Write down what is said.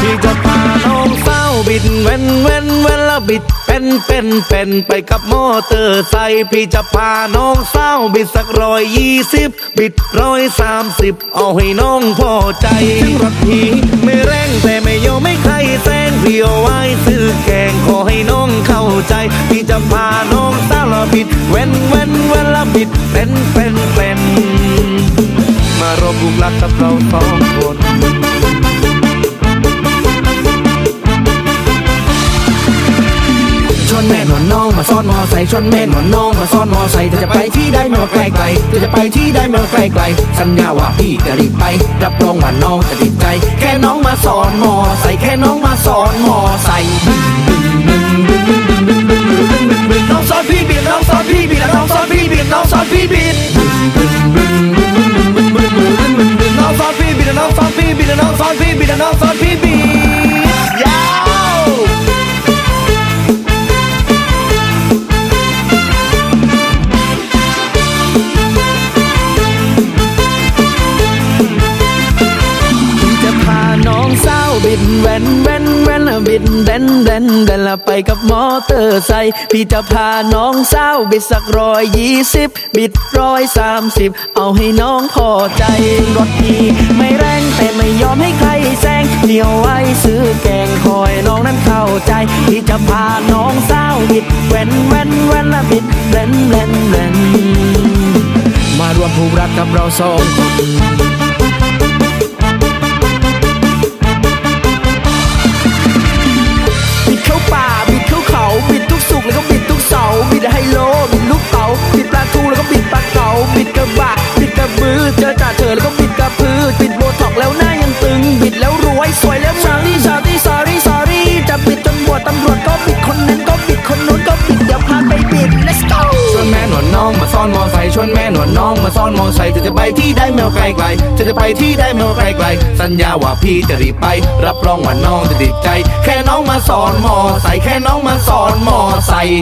พี่จะพาน้องเศร้าบิดเว้นเว้นเว้นแล้วบิด เป็นเป็นเป็นไปกับมอเตอร์ไซค์พี่จะพาน้องเศร้าบิดสักร้อยยี่สิบบิดร้อยสามสิบเอาให้น้องพอใจถึงรถพี่ไม่แรงแต่ไม่ยอมไม่ใครแซงพี่เอาไว้ซื้อแกงขอให้น้องเข้าใจ พี่จะพาน้องเศร้าและบิดเว้นเว้นเว้นและบิดเป็นเป็นเป็นมารบุกลักกับเราสองคน มาซ้อนมอไซค์ชวนแม่หนอนน้องมาซ้อนมอไซค์เธอจะไปที่ได้ไม่ว่าไกลไกลเธอจะไปที่ได้ไม่ว่าไกลไกลสัญญาว่าพี่จะรีบไปรับรองว่าน้องจะติดใจ แค่น้องมาสอนมอไซค์แค่น้องมาสอนมอไซค์ บินแวนแวนแวนบินเด่นเด่นเด่นละไปกับมอเตอร์ไซค์พี่จะพาน้องสาวบิดสักร้อยยี่สิบบิดร้อยสามสิบเอาให้น้องพอใจรถพี่ไม่แรงแต่ไม่ยอมให้ใครแซงเดียวไว้ซื้อแกงคอยน้องนั้นเข้าใจพี่จะพาน้องสาวบิดแวนแวนแวนละบิดเด่นเด่นเด่นมารวมผูกรักกับเราสองคน สวยแล้วชาลี่ชาลี่สอรี่สอรี่จะบิดจนบวชตำรวจก็บิดคนนั้นก็บิดคนนู้นก็บิดเดี๋ยวพาไปบิด let's go ชวนแม่หนวดน้องมาซ่อนมอไซค์ชวนแม่หนวดน้องมาซ่อนมอไซค์เธอจะไปที่ได้ไม่ว่าไกลไกลเธอจะไปที่ได้ไม่ว่าไกลไกลสัญญาว่าพี่จะรีบไป รับรองว่าน้องจะติดใจ แค่น้องมาสอนมอไซค์แค่น้องมาสอนมอไซค์